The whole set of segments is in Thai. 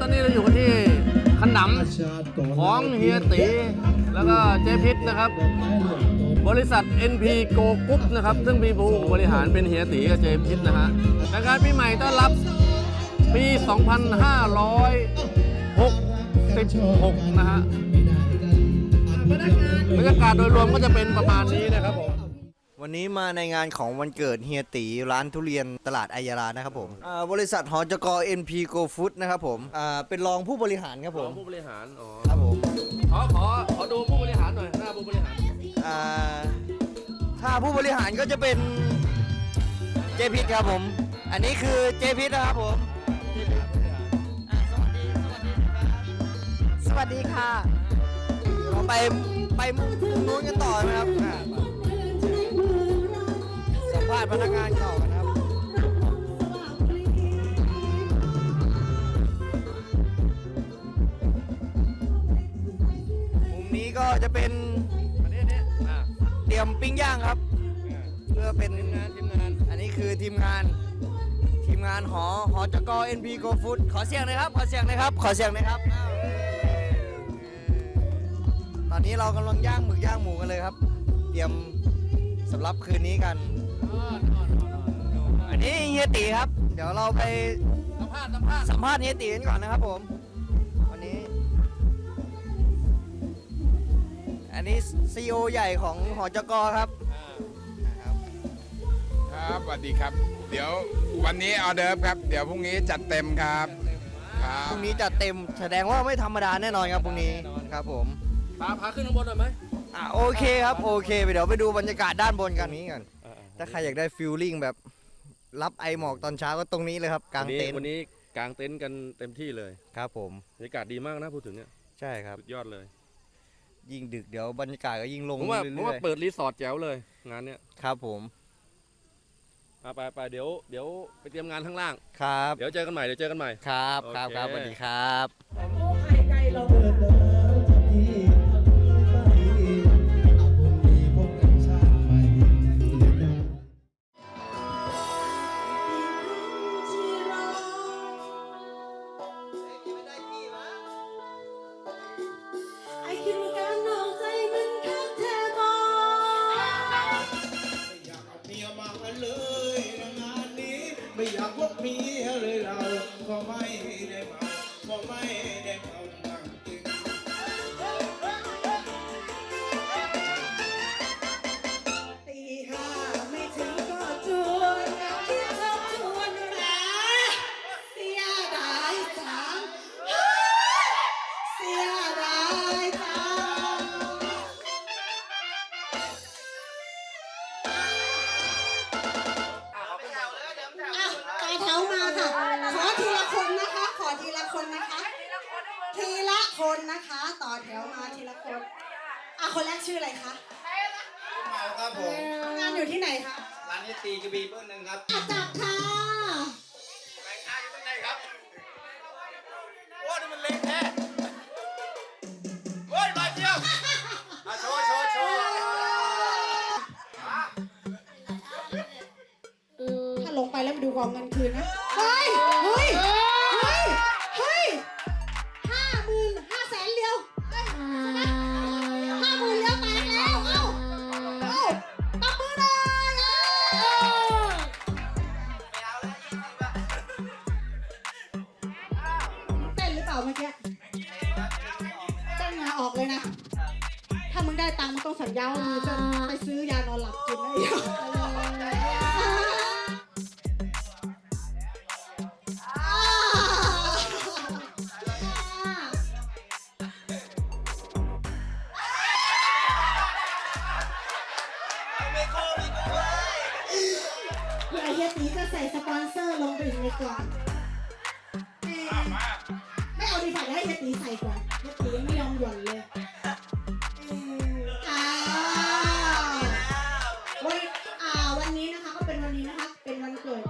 ตอนนี้เราอยู่ที่ขนำของเฮียตีแล้วก็เจพิษนะครับ บริษัท NP Go Group นะครับ ซึ่งมีผู้บริหารเป็นเฮียตีกับเจพิษนะฮะในการปีใหม่ต้อนรับปี 2566 นะฮะบรรยากาศโดยรวมก็จะเป็นประมาณนี้นะครับผม วันนี้มาในงานของวันเกิดเฮียตีร้านทุเรียนตลาดอายาลานะครับผมอ่าบริษัทหอจก NP Go Food นะครับผมอ่าเป็นรองผู้บริหารครับผมผู้บริหาร อ๋อครับผมขอขอขอดูผู้บริหารหน่อย หน้าผู้บริหาร อ่าถ้าผู้บริหารก็จะเป็นเจพิษครับผม อันนี้คือเจพิษนะครับผมอ่าสวัสดีค่ะเราไปไปมุมนู้นกันต่อนะครับอ่าสัมภาษณ์พนักงานเก่ากันครับมุมนี้ก็จะเป็นอันนี้นี่อ่าเตรียมปิ้งย่างครับ เพื่อเป็นทีมงานทีมงานอันนี้คือทีมงาน ทีมงานหอหอจก NP Go Food ขอเสียงหน่อยครับ ขอเสียงหน่อยครับ ขอเสียงหน่อยครับอ้าวตอนนี้เรากำลังย่างหมึกย่างหมูกันเลยครับ เตรียมสำหรับคืนนี้กัน อันนี้เฮียตีครับ เดี๋ยวเราไปสัมภาษณ์สัมภาษณ์สัมภาษณ์เฮียตีกันก่อนนะครับผม วันนี้ อันนี้ซีอใหญ่ของหอจกครับ ครับครับสวัสดีครับ เดี๋ยววันนี้ออเดิร์ฟครับ เดี๋ยวพรุ่งนี้จัดเต็มครับครับพรุ่งนี้จัดเต็มแสดงว่าไม่ธรรมดาแน่นอนครับพรุ่งนี้ครับผม พาพาขึ้นข้างบนหน่อยไหม อะโอเคครับ โอเคไปเดี๋ยวไปดูบรรยากาศด้านบนกันนี้กัน ถ้าใครอยากได้ฟิลลิ่งแบบรับไอหมอกตอนเช้าก็ตรงนี้เลยครับกลางเต็นท์วันนี้กางเต็นท์กันเต็มที่เลยครับผมบรรยากาศดีมากนะพูดถึงเนี่ยใช่ครับสุดยอดเลย ยิ่งดึกเดี๋ยวบรรยากาศก็ยิ่งลงผมว่าผมเรื่ว่าอยเปิดรีสอร์ทแจ๋วเลย งานเนี้ยๆครับผมอะไปไปเดี๋ยวเดี๋ยวไปเตรียมงานข้างล่าง ครับเดี๋ยวเจอกันใหม่เดี๋ยวเจอกันใหม่ ครับครับโอเคครับสวัสดีครับไอ้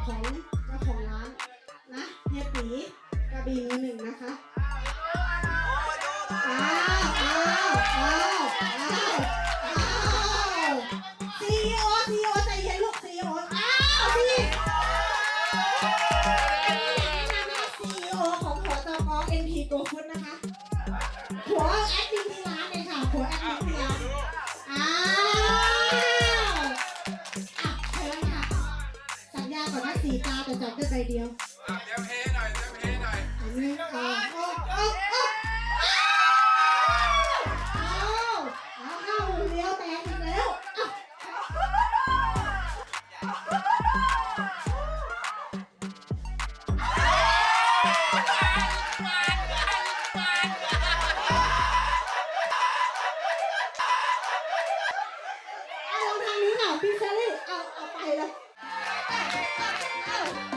ของเจ้าของร้านนะเฮียตีกระบี่มือหนึ่งนะคะอ้าวอ้าวอ้าวอ้าว ส่เดียวอะเดี๋ยวเฮหน่อยเดี๋ยวเฮหน่อยอันนี้เอาเอาเอาเอาเอาเข้าเดียวแตกอีกแล้วเอาเอาลงทางนี้หน่อยพี่เชอรี่เอาเอาไปเลยเอาเอา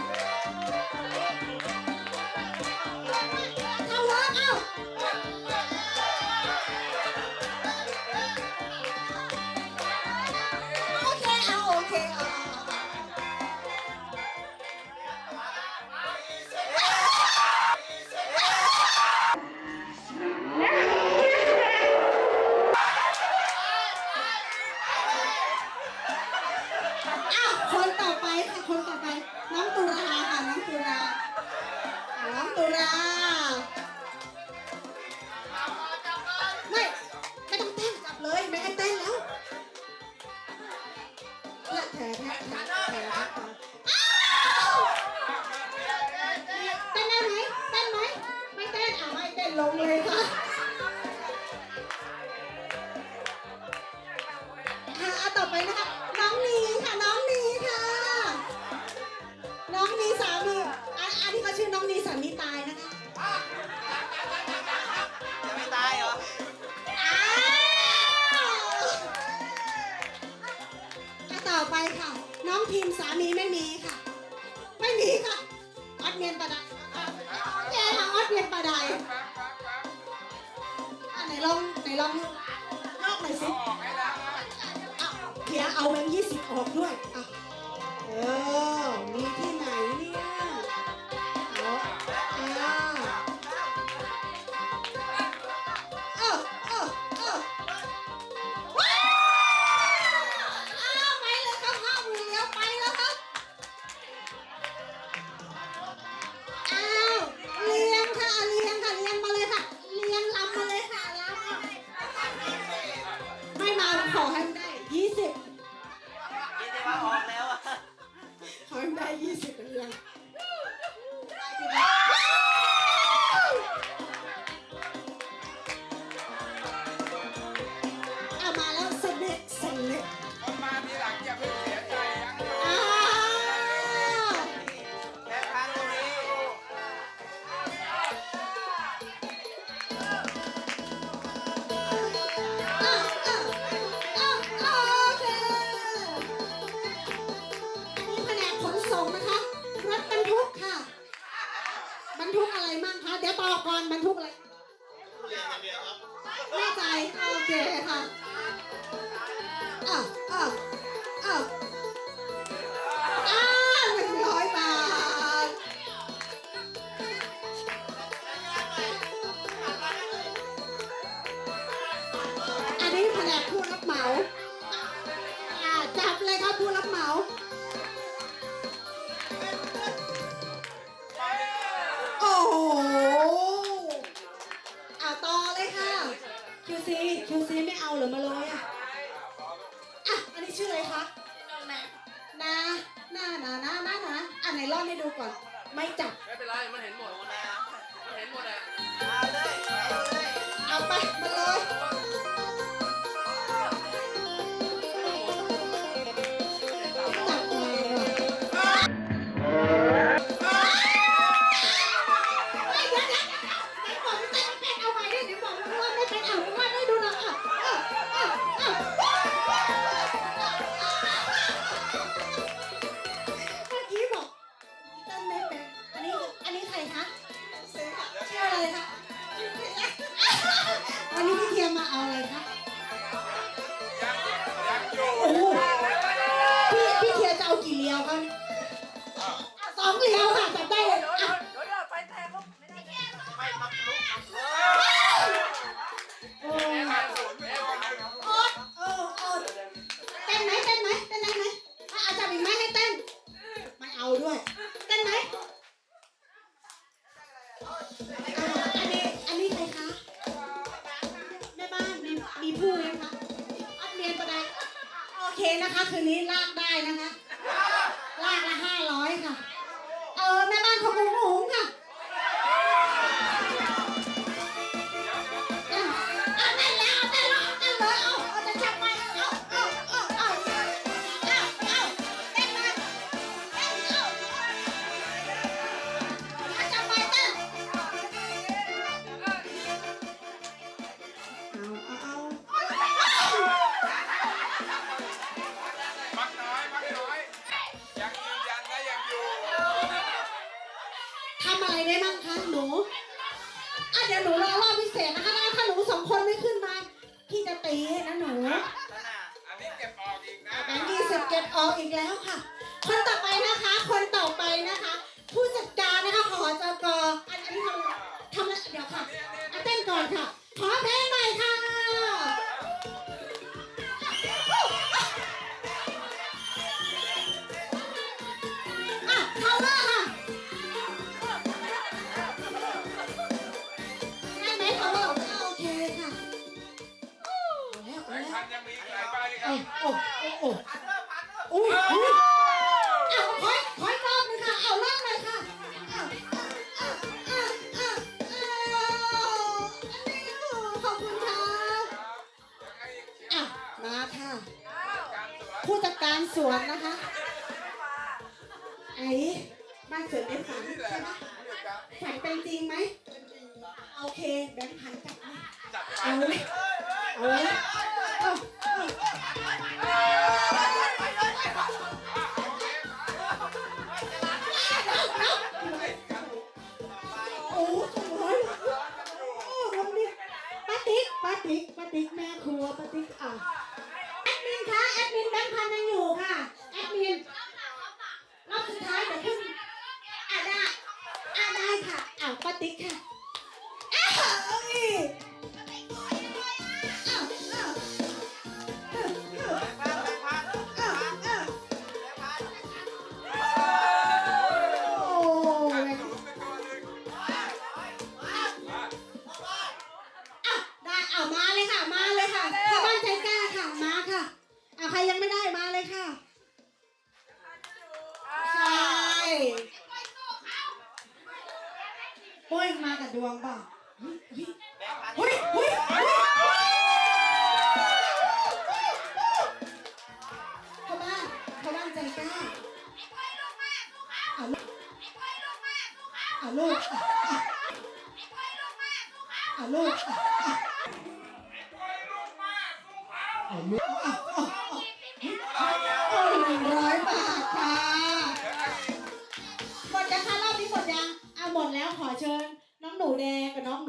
อ้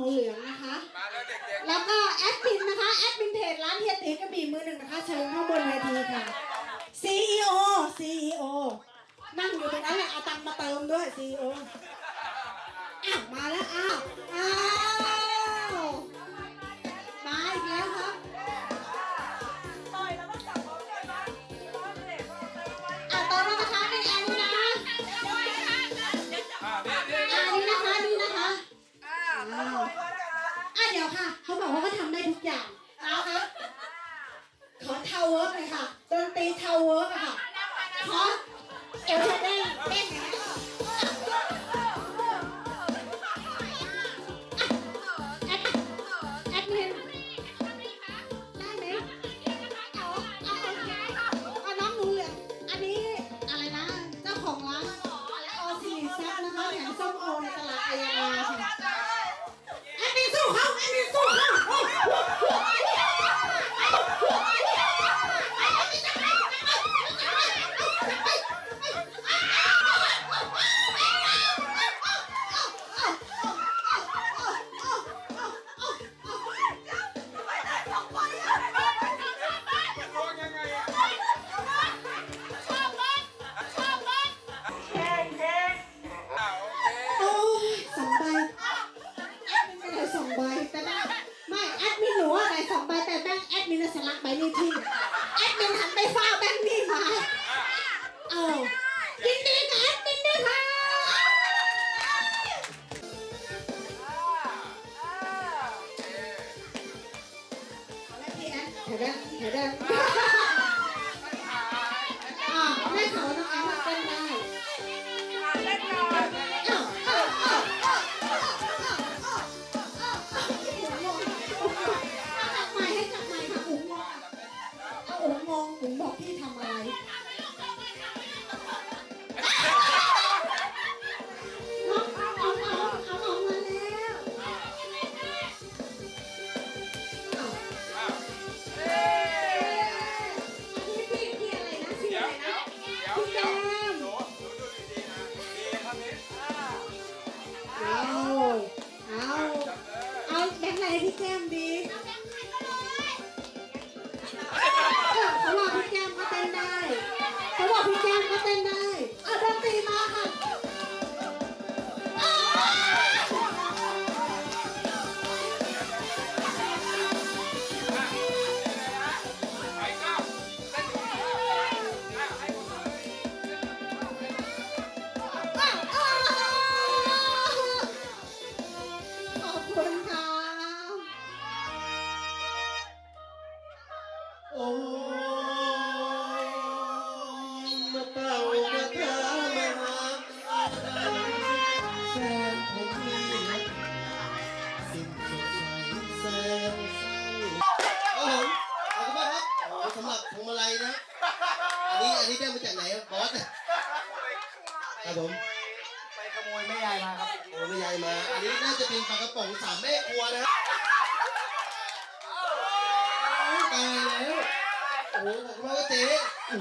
งกับ เอาล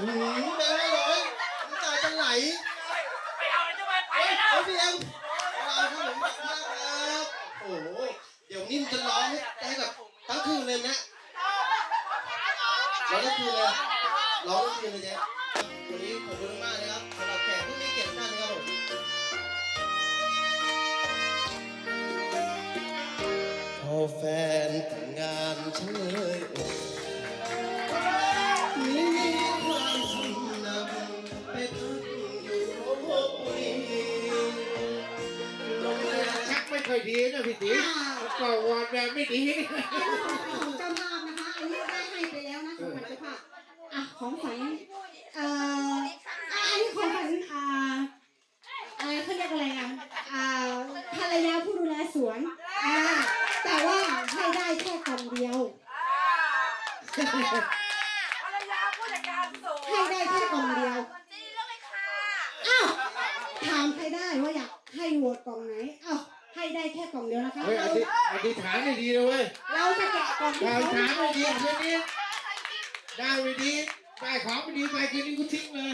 อ้โหแม่ห้าร้อยน้ำตาจะไหลไปเอาจะไปไปเฮ้ยแล้วเอาพี่เอ็มเอาครับผมขอบคุณมากครับโอ้โหเดี๋ยวนิ่มจะร้องให้ให้แบบทั้งคืนเลยนะร้องทั้งคืนเลยร้องทั้งคืนเลยเจ๊ ปีของเจ้าภาพนะคะ อันนี้ได้ให้ไปแล้วนะของขวัญเจ้าภาพอะของขวัญเอ่ออะอันนี้ของขวัญอ่าอะไรเขาเรียกอะไรนะอ่าภรรยาผู้ดูแลสวนอ่าแต่ว่าให้ได้แค่กล่องเดียว ภรรยาผู้จัดการสูงให้ได้แค่กล่องเดียวจีเรื่องคะ อ้าวถามใครได้ว่าอยากให้โหวตกล่องไหนอ้าว ให้ได้แค่กล่องเดียวนะคะ เฮ้ยอเราธิอธิษฐานไม่ดีเลยเว้ยเราจะแกะกล่องที่เราเขาฐานไม่ดีคืนนี้ได้ไม่ดีได้ของไม่ดีไปคืนนี้กูทิ้งเลย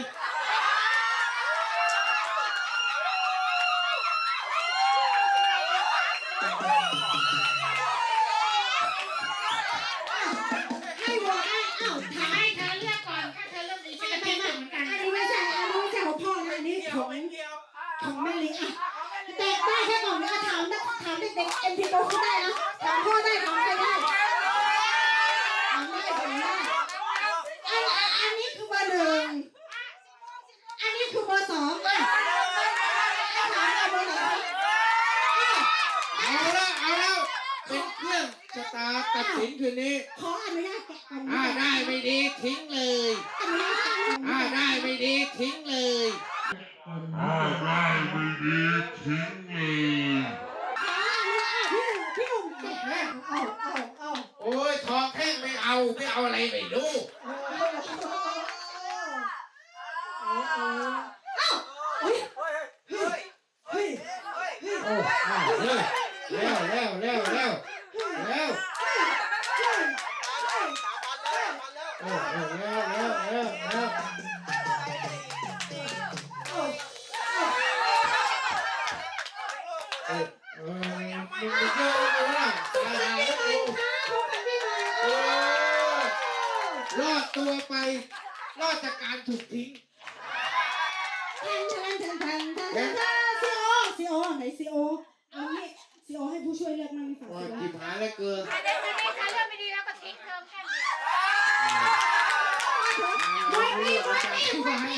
ให้โหวตได้อ้าวถาม ให้เธอเลือกก่อนถ้าเธอเลือกดีฉันก็ ไม่ ทิ้ง ไม่ เหมือนกัน อันนี้ไม่ใช่อันนี้ไม่ใช่ของพ่อนะอันนี้ของของแม่ลิอะแต่ได้แค่กล่องเดียวอะถามนะถามเด็กๆเอ็มพีโตเขาได้นะถามพ่อได้ถามใครได้ถามได้ถามได้อันอันอันนี้คือเบอร์หนึ่งอันนี้คือเบอร์สองอะถามเอาเบอร์ไหนอะ เอาแล้วเอาแล้วเป็นเครื่องชะ ตาตัดสินคืนนี้ ขออนุญาตแกะกล่องอ่านี้ได้ไม่ดีทิ้งเลย อนุญาตแกะกล่องอ่านี้ได้ไม่ดีทิ้งเลย ซีโอซีโอไหนซีโอเอางี้ซีโอให้ผู้ช่วยเลือกนั่งฝั่งว่าซีจิบหายแล้วเกินถ้าได้คืนนี้ถ้าเลือกไม่ดีแล้วก็ทิ้งเธอแค่นี้ไม่มีไม่มีไม่มี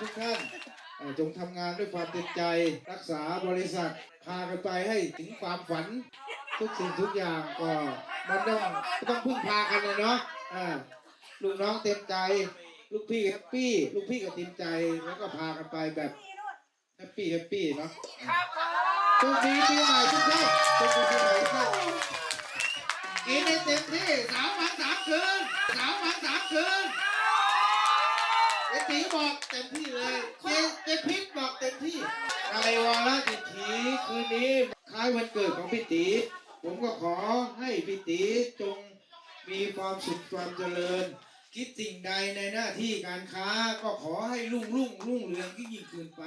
ทุกท่านจงทำงานด้วยความเต็มใจรักษาบริษัท พากันไปให้ถึงความฝัน ทุกสิ่งทุกอย่างก็มันต้องต้องพึ่งพากันเลยเนาะลูกน้องเต็มใจ ลูกพี่แฮปปี้ ลูกพี่ก็เต็มใจแล้วก็พากันไปแบบแฮปปี้แฮปปี้เนาะโชคดีปีใหม่ทุกท่านโชคดีปีใหม่ทุกท่านกินให้เต็มที่สามวันสามคืนสามวันสามคืน เจ๊ตีบอกเต็มที่เลยเจ๊เจ๊พิษบอกเต็มที่ในวาระดิถีคืนนี้คล้ายวันเกิดของพี่ตีผมก็ขอให้พี่ตีจงมีความสุขความเจริญ คิดสิ่งใดในหน้าที่การค้าก็ขอให้รุ่งรุ่งรุ่งเรืองยิ่งยิ่งขึ้นไป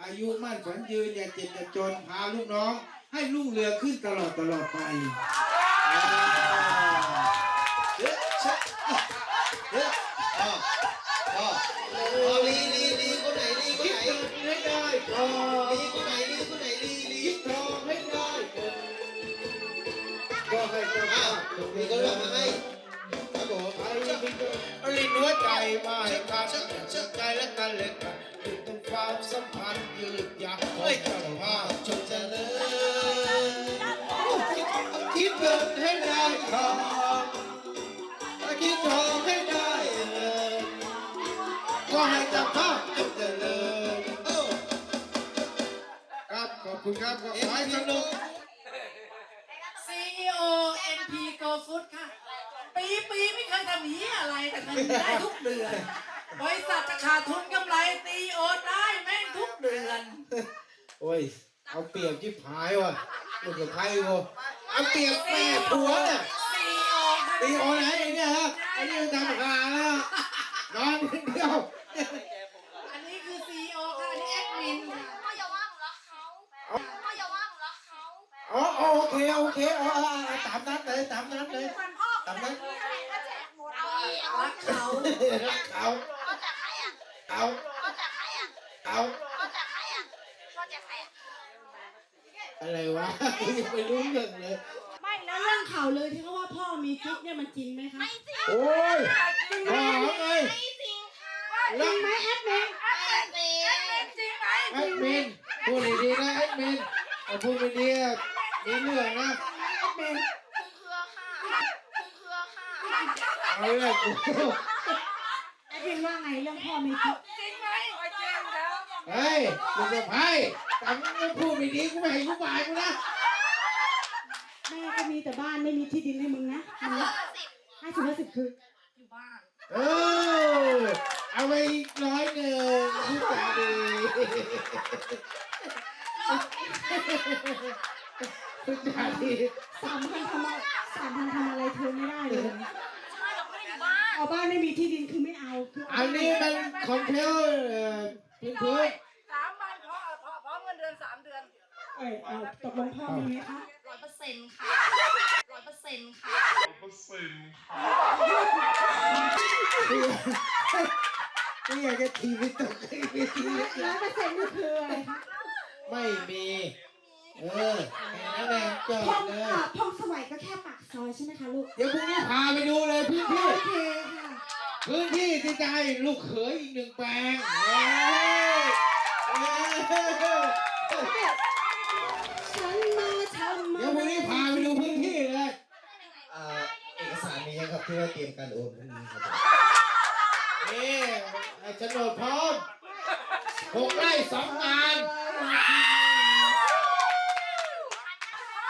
อายุมั่นฝันยืนอย่าเจ็บอย่าจนพาลูกน้อง ให้รุ่งเรืองขึ้นตลอดตลอดไป แม่ผัวเนี่ยตีโอไหนไอ้เนี่ยฮะไอ้นี่มันทำหาแล้วนอนคนเดียวอันนี้คือ CEO ค่ะ อันนี้แอดมินค่ะพ่ออย่าว่าหนูรักเขาพ่ออย่าว่าหนูรักเขาอ๋ออ๋อโอเคโอเคอ๋ออตามนั้นเลยตามนั้นเลยพ่อตามนั้นอะไรก็แจกหมดเอาอีกรักเขารักเขาพ่อจากใครอะเขาพ่อจากใครอะเขาพ่อจากใครอะพ่อจากใครอะอะไรวะไม่รู้เรื่องเลย ข่าวเลยที่เขาว่าพ่อมีกิ๊กเนี่ยมันจริงไหมคะไม่จริงโอ้ยหอมเลยไม่จริงค่ะจริงไหมแอดมินไม่จริงจริงไหมแอดมินพูดดีๆนะแอดมินเอาพูดไม่ดีอะมีเรื่องนะแอดมินคุณเครือค่ะคุณเครือค่ะเอาเรื่องกูแอดมินว่าไงเรื่องพ่อมีกิ๊กจริงไหมไม่จริงแล้วเฮ้ยลูกสะพ้ายแต่มึงพูดไม่ดีกูไม่ให้กูบายกูนะ แม่ก็มีแต่บ้านไม่มีที่ดินให้มึงนะมึงนะให้สิบห้าสิบคืออยู่บ้านเออเอาไปอีกร้อยหนึ่งพูดจาดีพูดจาดีสามพันทำอะไรสามพันทำอะไรเธอไม่ได้เลยใช่เราไม่ได้อยู่บ้านเอาบ้านไม่มีที่ดินคือไม่เอาคืออันนี้มันคอนเทลเอ่อพื้นพื้นสามวันพอพอพร้อมเงินเดือนสามเดือนเออเอาตกลงพ่อมีไหมคะร้ อยเปอร์เซ็นต์ค่ะร้อยเปอร์เซ็นต์ค่ะนี่อยากจะทีวิตตกทีวิตทีวิตร้อยเปอร์เซ็นต์นี่คืออะไรคะไม่มี เออแค่นั้นเองจบพองเลยอะพองสวัยก็แค่ปากซอยใช่ไหมคะลูก เดี๋ยวพรุ่งนี้พาไปดูเลยพื้นที่ โอเคค่ะ พื้นที่ที่จะให้ลูกเขยอีกหนึ่งแปลงเฮ้ยเฮ้ย กัพื่อเตรียมการโอนพรุ่งนี่ครับนี่โฉนดพร้อมหกได้สองงาน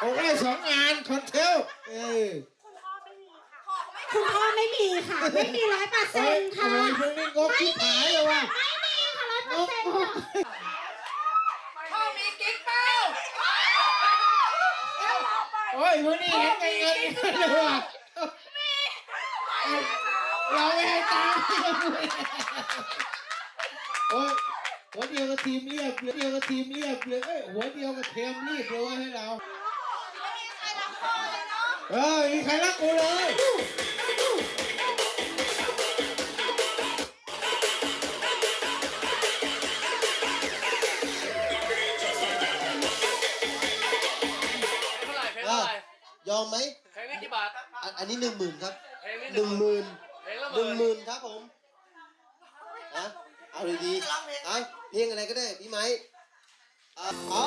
หกได้สองงานคอนเทลคุณพ่อไม่มีค่ะคุณพ่อไม่มีค่ะ ไม่มีร้อยเปอร์เซ็นต์ค่ะ ไม่มีไม่มีค่ะร้อยเปอร์เซ็นต์งกค่มีกิ๊กเปล่โอ้ยวันนี้เห็นไงเงินเลยว่ะ เราไม่ให้ตายโอ้ยหัวเดียวกับทีมเรียบเดียวกับทีมเรียบเลยเอ้ยหัวเดียวกับเทมรีบเลยให้เราเออมีใครรักกูเลยยอมไหมแพงนี่กี่บาท อันนี้หนึ่งหมื่นครับ หนึ่งหมื่นหนึ่งหมื่นครับผมอะเอาดีๆอะเพลงอะไรก็ได้พี่ไหม้เอา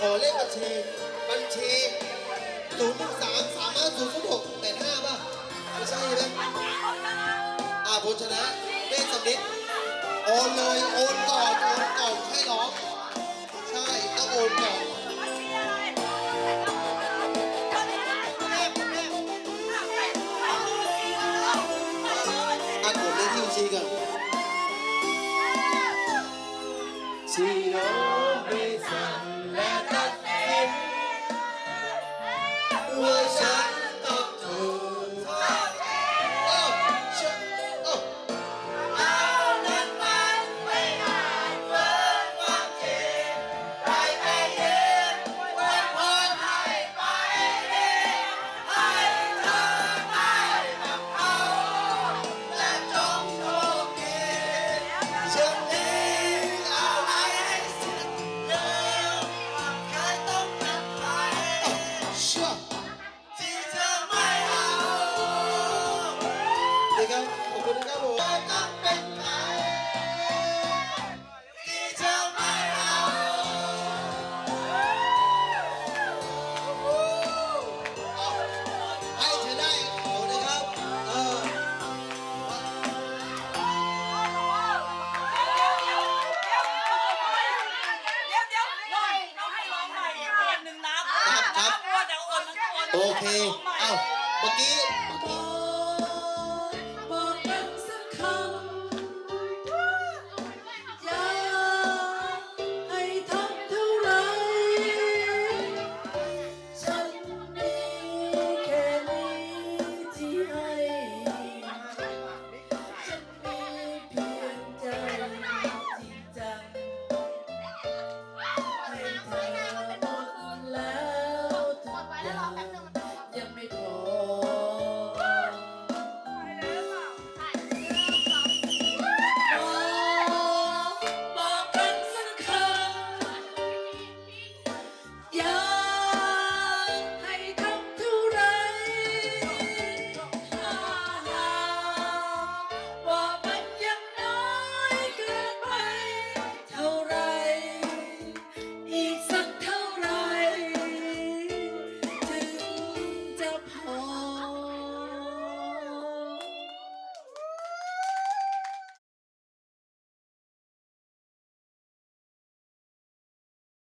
ขอเลขบัญชี บัญชีศูนย์สามสามห้าศูนย์หกแปดห้าป่ะไม่ใช่ไหมอ่าโภชนะเลขสำนิดโอนเลย โอนก่อน โอนก่อนใช่หรอ ใช่ต้องโอนก่อน